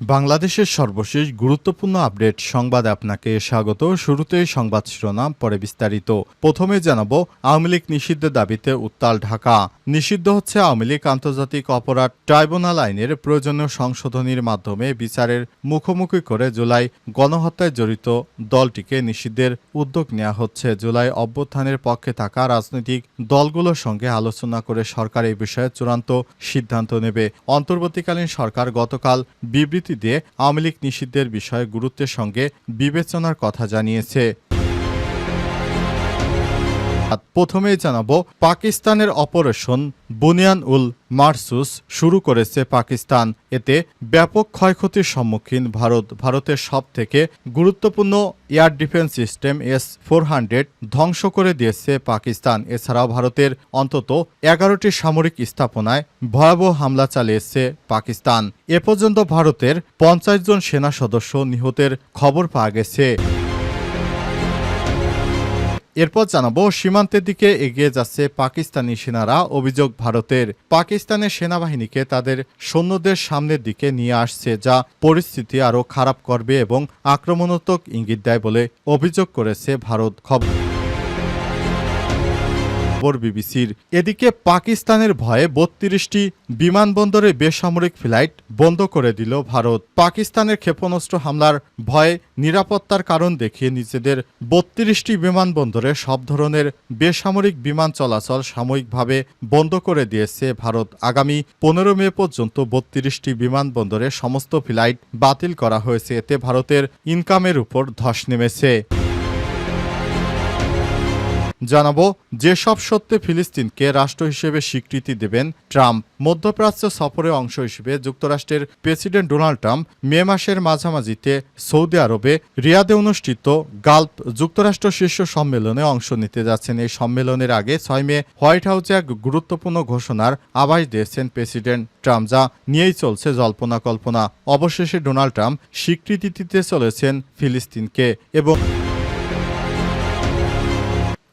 বাংলাদেশের সর্বশেষ গুরুত্বপূর্ণ আপডেট সংবাদ আপনাকে স্বাগত। শুরুতেই সংবাদ শিরোনাম, পরে বিস্তারিত। প্রথমে জানাব, আওয়ামী লীগ নিষিদ্ধের দাবিতে উত্তাল ঢাকা। নিষিদ্ধ হচ্ছে আওয়ামী লীগ আন্তর্জাতিক অপরাধ ট্রাইব্যুনাল আইনের প্রয়োজনীয় সংশোধনীর মাধ্যমে বিচারের মুখোমুখি করে জুলাই গণহত্যায় জড়িত দলটিকে নিষিদ্ধের উদ্যোগ নেওয়া হচ্ছে। জুলাই অভ্যুত্থানের পক্ষে থাকা রাজনৈতিক দলগুলোর সঙ্গে আলোচনা করে সরকার এই বিষয়ে চূড়ান্ত সিদ্ধান্ত নেবে। অন্তর্বর্তীকালীন সরকার গতকাল বিবৃতি দিয়ে আওয়ামী লীগ নিষিদ্ধের বিষয়ে গুরুত্বের সঙ্গে বিবেচনার কথা জানিয়েছে। প্রথমেই জানাব, পাকিস্তানের অপারেশন বুনিয়ান উল মারসুস শুরু করেছে পাকিস্তান। এতে ব্যাপক ক্ষয়ক্ষতির সম্মুখীন ভারত। ভারতের সব থেকে গুরুত্বপূর্ণ air defence system S four hundred ধ্বংস করে দিয়েছে পাকিস্তান। এছাড়াও ভারতের অন্তত এগারোটি সামরিক স্থাপনায় ভয়াবহ হামলা চালিয়েছে পাকিস্তান। এ পর্যন্ত ভারতের পঞ্চাশ জন সেনা সদস্য নিহতের খবর পাওয়া গেছে। এরপর জানাব, সীমান্তের দিকে এগিয়ে যাচ্ছে পাকিস্তানি সেনারা, অভিযোগ ভারতের। পাকিস্তানের সেনাবাহিনীকে তাদের সৈন্যদের সামনের দিকে নিয়ে আসছে, যা পরিস্থিতি আরও খারাপ করবে এবং আক্রমণাত্মক ইঙ্গিত দেয় বলে অভিযোগ করেছে ভারত। খবর খবর বিবিসির। এদিকে পাকিস্তানের ভয়ে বত্রিশটি বিমানবন্দরে বেসামরিক ফ্লাইট বন্ধ করে দিল ভারত। পাকিস্তানের ক্ষেপণাস্ত্র হামলার ভয়ে নিরাপত্তার কারণ দেখিয়ে নিজেদের বত্রিশটি বিমানবন্দরে সব ধরনের বেসামরিক বিমান চলাচল সাময়িকভাবে বন্ধ করে দিয়েছে ভারত। আগামী পনেরো মে পর্যন্ত বত্রিশটি বিমানবন্দরে সমস্ত ফ্লাইট বাতিল করা হয়েছে। এতে ভারতের ইনকামের উপর ধস নেমেছে। জানাব, যেসব সত্যে ফিলিস্তিনকে রাষ্ট্র হিসেবে স্বীকৃতি দেবেন, ট্রাম্প মধ্যপ্রাচ্য সফরে অংশ হিসেবে যুক্তরাষ্ট্রের প্রেসিডেন্ট ডোনাল্ড ট্রাম্প মে মাসের মাঝামাঝিতে সৌদি আরবে রিয়াদে অনুষ্ঠিত গাল্প যুক্তরাষ্ট্র শীর্ষ সম্মেলনে অংশ নিতে যাচ্ছেন। এই সম্মেলনের আগে ছয় মে হোয়াইট হাউসে এক গুরুত্বপূর্ণ ঘোষণার আভাস দিয়েছেন প্রেসিডেন্ট ট্রাম্প, যা নিয়েই চলছে জল্পনা কল্পনা। অবশেষে ডোনাল্ড ট্রাম্প স্বীকৃতি দিতে চলেছেন ফিলিস্তিনকে এবং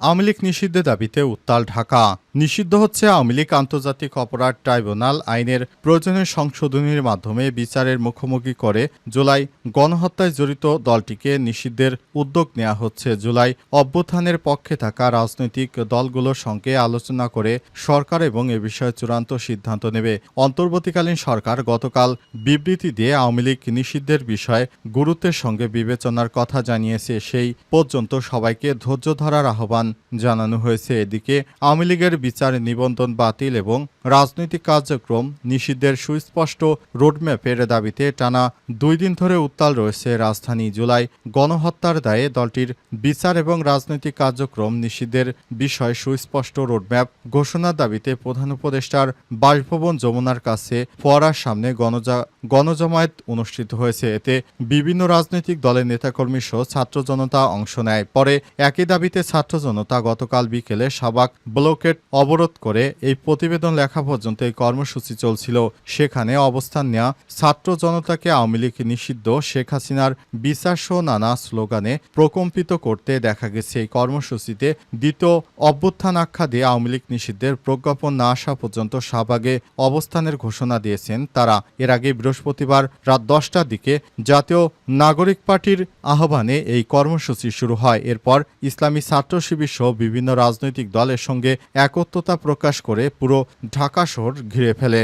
আওয়ামী লীগ নিষিদ্ধের দাবিতে উত্তাল ঢাকা। নিষিদ্ধ হচ্ছে আওয়ামী লীগ আন্তর্জাতিক অপরাধ ট্রাইব্যুনাল আইনের প্রয়োজনীয় সংশোধনীর মাধ্যমে বিচারের মুখোমুখি করে জুলাই গণহত্যায় জড়িত দলটিকে নিষিদ্ধের উদ্যোগ নেওয়া হচ্ছে। জুলাই অভ্যুত্থানের পক্ষে থাকা রাজনৈতিক দলগুলোর সঙ্গে আলোচনা করে সরকার এবং এ বিষয়ে চূড়ান্ত সিদ্ধান্ত নেবে। অন্তর্বর্তীকালীন সরকার গতকাল বিবৃতি দিয়ে আওয়ামী লীগ নিষিদ্ধের বিষয়ে গুরুত্বের সঙ্গে বিবেচনার কথা জানিয়েছে। সেই পর্যন্ত সবাইকে ধৈর্য ধরার আহ্বান জানানো হয়েছে। এদিকে আওয়ামী লীগের বিচার নিবন্ধন বাতিল এবং রাজনৈতিক কার্যক্রম নিষিদ্ধের সুস্পষ্ট রোডম্যাপের দাবিতে টানা দুই দিন ধরে উত্তাল রয়েছে রাজধানী জুলাই গণহত্যার দায়ে দলটির বিচার এবং রাজনৈতিক কার্যক্রম নিষিদ্ধের বিষয়ে সুস্পষ্ট রোডম্যাপ ঘোষণার দাবিতে প্রধান উপদেষ্টার বাসভবন যমুনার কাছে ফোয়ারার সামনে গণজা, গণজমায়েত অনুষ্ঠিত হয়েছে। এতে বিভিন্ন রাজনৈতিক দলের নেতাকর্মী সহ ছাত্র জনতা অংশ নেয়। পরে একই দাবিতে ছাত্র জনতা গতকাল বিকেলে সাবাক ব্লকেট অবরোধ করে এই প্রতিবেদন লেখা পর্যন্ত এই কর্মসূচি চলছিল। সেখানে অবস্থান নেওয়া ছাত্র জনতাকে আওয়ামী লীগ নিষিদ্ধ শেখ হাসিনার বিচার সহ নানা স্লোগানে প্রকম্পিত করতে দেখা গেছে। এই কর্মসূচিতে দ্বিতীয় অভ্যুত্থান আখ্যা দিয়ে আওয়ামী লীগ নিষিদ্ধের প্রজ্ঞাপন না আসা পর্যন্ত শাহবাগে অবস্থানের ঘোষণা দিয়েছেন তারা। এর আগে বৃহস্পতিবার রাত দশটার দিকে জাতীয় নাগরিক পার্টির আহ্বানে এই কর্মসূচি শুরু হয়। এরপর ইসলামী ছাত্র শিবির সহ বিভিন্ন রাজনৈতিক দলের সঙ্গে একত্রতা প্রকাশ করে পুরো ঢাকা শহর ঘিরে ফেলে।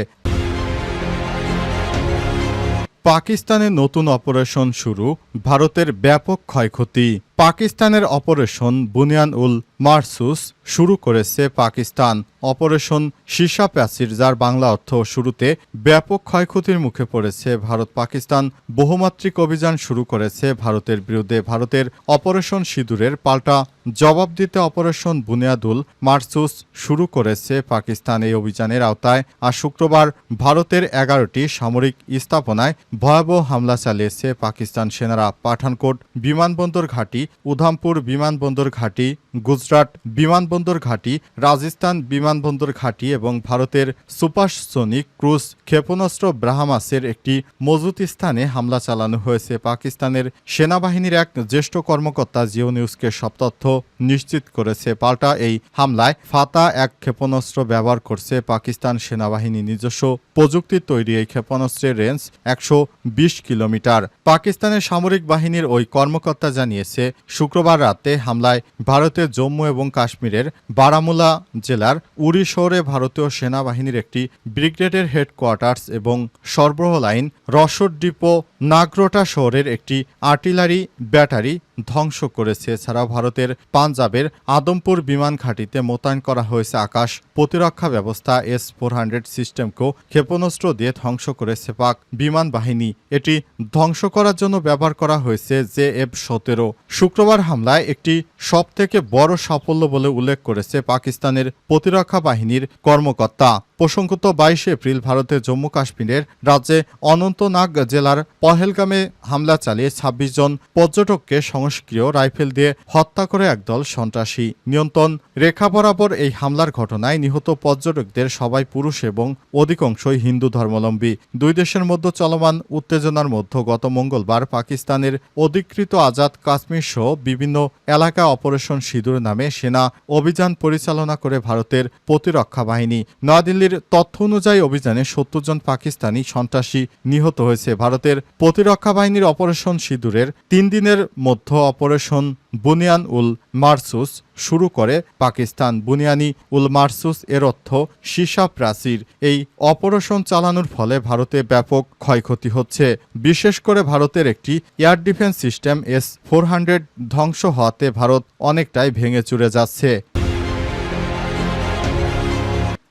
পাকিস্তানে নতুন অপারেশন শুরু, ভারতের ব্যাপক ক্ষয়ক্ষতি। পাকিস্তানের অপারেশন বুনিয়ান উল মারসুস শুরু করেছে পাকিস্তান। অপারেশন সীসা প্যাসির, যার বাংলা অর্থ শুরুতে ব্যাপক ক্ষয়ক্ষতির মুখে পড়েছে, ভারত পাকিস্তান বহুমাত্রিক অভিযান শুরু করেছে ভারতের বিরুদ্ধে। ভারতের অপারেশন সিঁদুরের পাল্টা জবাব দিতে অপারেশন বুনিয়াদুল মারসুস শুরু করেছে পাকিস্তান। এই অভিযানের আওতায় আজ শুক্রবার ভারতের এগারোটি সামরিক স্থাপনায় ভয়াবহ হামলা চালিয়েছে পাকিস্তান সেনারা। পাঠানকোট বিমানবন্দর ঘাঁটি উধামপুর বিমানবন্দর ঘাঁটি, গুজরাট বিমানবন্দর ঘাঁটি, রাজস্থান বিমানবন্দর ঘাঁটি এবং ভারতের সুপারসোনিক ক্রুজ ক্ষেপণাস্ত্র ব্রাহ্মাসের একটি মজুত স্থানে হামলা চালানো হয়েছে। পাকিস্তানের সেনাবাহিনীর এক জ্যেষ্ঠ কর্মকর্তা জিও নিউজকে সব তথ্য নিশ্চিত করেছে। পাল্টা এই হামলায় ফাতা এক ক্ষেপণাস্ত্র ব্যবহার করছে পাকিস্তান সেনাবাহিনী নিজস্ব প্রযুক্তির তৈরি। এই ক্ষেপণাস্ত্রের রেঞ্জ একশো বিশ কিলোমিটার। পাকিস্তানের সামরিক বাহিনীর ওই কর্মকর্তা জানিয়েছে শুক্রবার রাতে হামলায় ভারতের জম্মু এবং কাশ্মীরের বারামুলা জেলার উরি শহরে ভারতীয় সেনাবাহিনীর একটি ব্রিগেডের হেডকোয়ার্টার্স এবং সরবরাহ লাইন রসদ ডিপো নাগরোটা শহরের একটি আর্টিলারি ব্যাটারি ধ্বংস করেছে। এছাড়াও ভারতের পাঞ্জাবের আদমপুর বিমান ঘাঁটিতে মোতায়েন করা হয়েছে আকাশ প্রতিরক্ষা ব্যবস্থা। এস ফোর হান্ড্রেড সিস্টেমকেও ক্ষেপণাস্ত্র দিয়ে ধ্বংস করেছে পাক বিমান বাহিনী। এটি ধ্বংস করার জন্য ব্যবহার করা হয়েছে জে এফ সতেরো। শুক্রবার হামলায় একটি সবথেকে বড় সাফল্য বলে উল্লেখ করেছে পাকিস্তানের প্রতিরক্ষা বাহিনীর কর্মকর্তা। প্রসঙ্গত বাইশে এপ্রিল ভারতের জম্মু কাশ্মীরের রাজ্যে অনন্তনাগ জেলার পহেলগামে হামলা চালিয়ে ২৬ জন পর্যটককে সংস্ক্রিয় রাইফেল দিয়ে হত্যা করে একদল সন্ত্রাসী। নিয়ন্ত্রণ রেখা বরাবর এই হামলার ঘটনায় নিহত পর্যটকদের সবাই পুরুষ এবং অধিকাংশই হিন্দু ধর্মাবলম্বী। দুই দেশের মধ্যে চলমান উত্তেজনার মধ্যে গত মঙ্গলবার পাকিস্তানের অধিকৃত আজাদ কাশ্মীর সহ বিভিন্ন এলাকা অপারেশন সিঁদুর নামে সেনা অভিযান পরিচালনা করে ভারতের প্রতিরক্ষা বাহিনী। নয়াদিল্লির তথ্য অনুযায়ী অভিযানে সত্তর জন পাকিস্তানি সন্ত্রাসী নিহত হয়েছে। ভারতের প্রতিরক্ষা বাহিনীর অপারেশন সিঁদুরের তিন দিনের মধ্যে অপারেশন বুনিয়ান উল মারসুস শুরু করে পাকিস্তান। বুনিয়ানি উল মারসুস এর অর্থ সীসা প্রাচীর। এই অপারেশন চালানোর ফলে ভারতে ব্যাপক ক্ষয়ক্ষতি হচ্ছে। বিশেষ করে ভারতের একটি air defence system S four hundred ধ্বংস হওয়াতে ভারত অনেকটাই ভেঙে চুরে যাচ্ছে।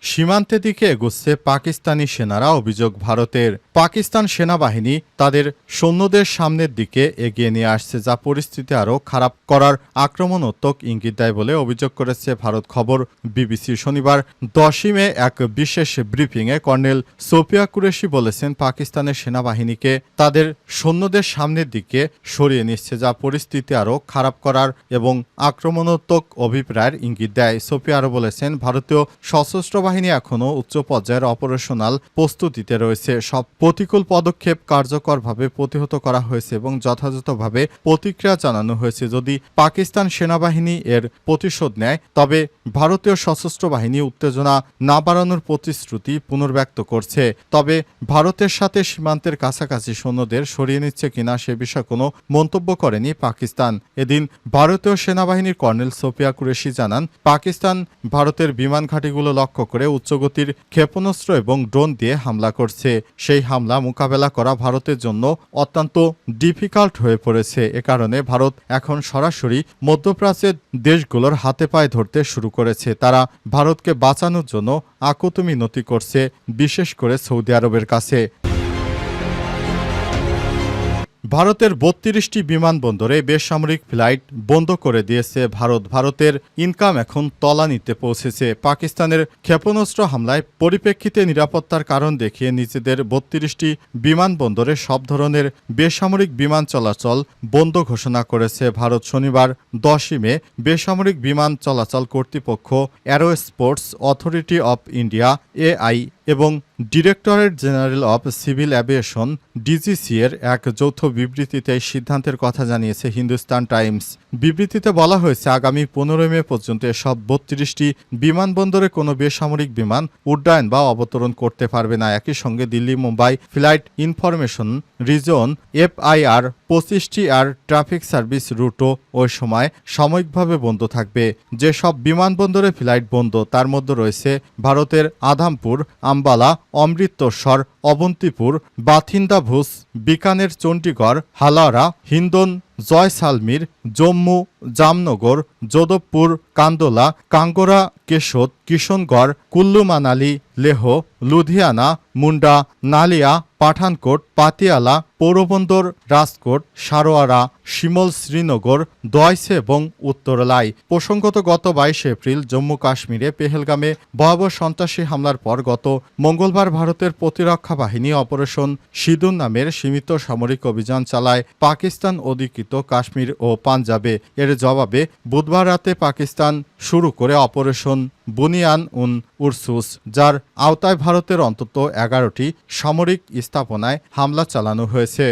সীমান্তের দিকে এগুচ্ছে পাকিস্তানি সেনারা অভিযোগ, ভারতের পাকিস্তান সেনাবাহিনী তাদের সৈন্যদের সামনের দিকে এগিয়ে নিয়ে আসছে যা পরিস্থিতি আরও খারাপ করার আক্রমণাত্মক ইঙ্গিত দেয় বলে অভিযোগ করেছে ভারত খবর বিবিসি। শনিবার দশই মে এক বিশেষ ব্রিফিংয়ে কর্নেল সোফিয়া কুরেশি বলেছেন, পাকিস্তানের সেনাবাহিনীকে তাদের সৈন্যদের সামনের দিকে সরিয়ে নিচ্ছে যা পরিস্থিতি আরও খারাপ করার এবং আক্রমণাত্মক অভিপ্রায়ের ইঙ্গিত দেয়। সোফিয়া আরও বলেছেন, ভারতীয় সশস্ত্র বাহিনী এখনও উচ্চ পর্যায়ের অপারেশনাল প্রস্তুতিতে রয়েছে। সব প্রতিকূল পদক্ষেপ কার্যকরভাবে প্রতিহত করা হয়েছে এবং যথাযথভাবে প্রতিক্রিয়া জানানো হয়েছে। যদি পাকিস্তান সেনাবাহিনী এর প্রতিশোধ নেয়, তবে ভারতীয় সশস্ত্র বাহিনী উত্তেজনা না বাড়ানোর প্রতিশ্রুতি পুনর্ব্যক্ত করছে। তবে ভারতের সাথে সীমান্তের কাছাকাছি সৈন্যদের সরিয়ে নিচ্ছে কিনা সে বিষয়ে কোনো মন্তব্য করেনি পাকিস্তান। এদিন ভারতীয় সেনাবাহিনীর কর্নেল সোফিয়া কুরেশি জানান, পাকিস্তান ভারতের বিমান ঘাঁটিগুলো লক্ষ্য করে উচ্চগতির ক্ষেপণাস্ত্র এবং ড্রোন দিয়ে হামলা করছে। সেই হামলা মোকাবেলা করা ভারতের জন্য অত্যন্ত ডিফিকাল্ট হয়ে পড়েছে। এ কারণে ভারত এখন সরাসরি মধ্যপ্রাচ্যের দেশগুলোর হাতে পায়ে ধরতে শুরু করেছে। তারা ভারতকে বাঁচানোর জন্য আকুতুমি মিনতি করছে, বিশেষ করে সৌদি আরবের কাছে। ভারতের বত্রিশটি বিমানবন্দরে বেসামরিক ফ্লাইট বন্ধ করে দিয়েছে ভারত। ভারতের ইনকাম এখন তলানিতে পৌঁছেছে। পাকিস্তানের ক্ষেপণাস্ত্র হামলায় পরিপ্রেক্ষিতে নিরাপত্তার কারণ দেখিয়ে নিজেদের বত্রিশটি বিমানবন্দরে সব ধরনের বেসামরিক বিমান চলাচল বন্ধ ঘোষণা করেছে ভারত। শনিবার দশই মে বেসামরিক বিমান চলাচল কর্তৃপক্ষ airports authority of India AI এবং directorate general of civil aviation DGC এর এক যৌথ বিবৃতিতে সিদ্ধান্তের কথা জানিয়েছে হিন্দুস্তান টাইমস। বিবৃতিতে বলা হয়েছে, আগামী পনেরোই মে পর্যন্ত এসব বত্রিশটি বিমানবন্দরে কোনো বেসামরিক বিমান উড্ডয়ন বা অবতরণ করতে পারবে না। একই সঙ্গে Delhi, Mumbai flight information region FIR পঁচিশটি আর ট্রাফিক সার্ভিস রুটও ওই সময় সাময়িকভাবে বন্ধ থাকবে। যেসব বিমানবন্দরে ফ্লাইট বন্ধ, তার মধ্যে রয়েছে ভারতের আধামপুর আম্বালা অমৃতসর অবন্তিপুর বাথিন্দা বিকানের চণ্ডীগড় হালারা হিন্দন জয়সালমির জম্মু, জামনগর যোধবপুর কান্দোলা, কাঙ্গোরা, কেশোদ, কিশনগড় কুল্লু মানালি লেহ, লুধিয়ানা, মুন্ডা, নালিয়া, পাঠানকোট, পাতিয়ালা, পৌরবন্দর, রাজকোট, সারোয়ারা, শিমল, শ্রীনগর দয়সে এবং উত্তরলাই প্রসঙ্গত গত বাইশে এপ্রিল জম্মু কাশ্মীরে পেহেলগামে ভয়াবহ সন্ত্রাসী হামলার পর গত মঙ্গলবার ভারতের প্রতিরক্ষা বাহিনী অপারেশন সিঁদুর নামের সীমিত সামরিক অভিযান চালায় পাকিস্তান অধিকৃত শাসিত কাশ্মীর ও পাঞ্জাবে। এর জবাবে বুধবার রাতে পাকিস্তান শুরু করে অপারেশন বুনিয়ান উন উরসুস, যার আওতায় ভারতের অন্তত এগারোটি সামরিক স্থাপনায় হামলা চালানো হয়েছে।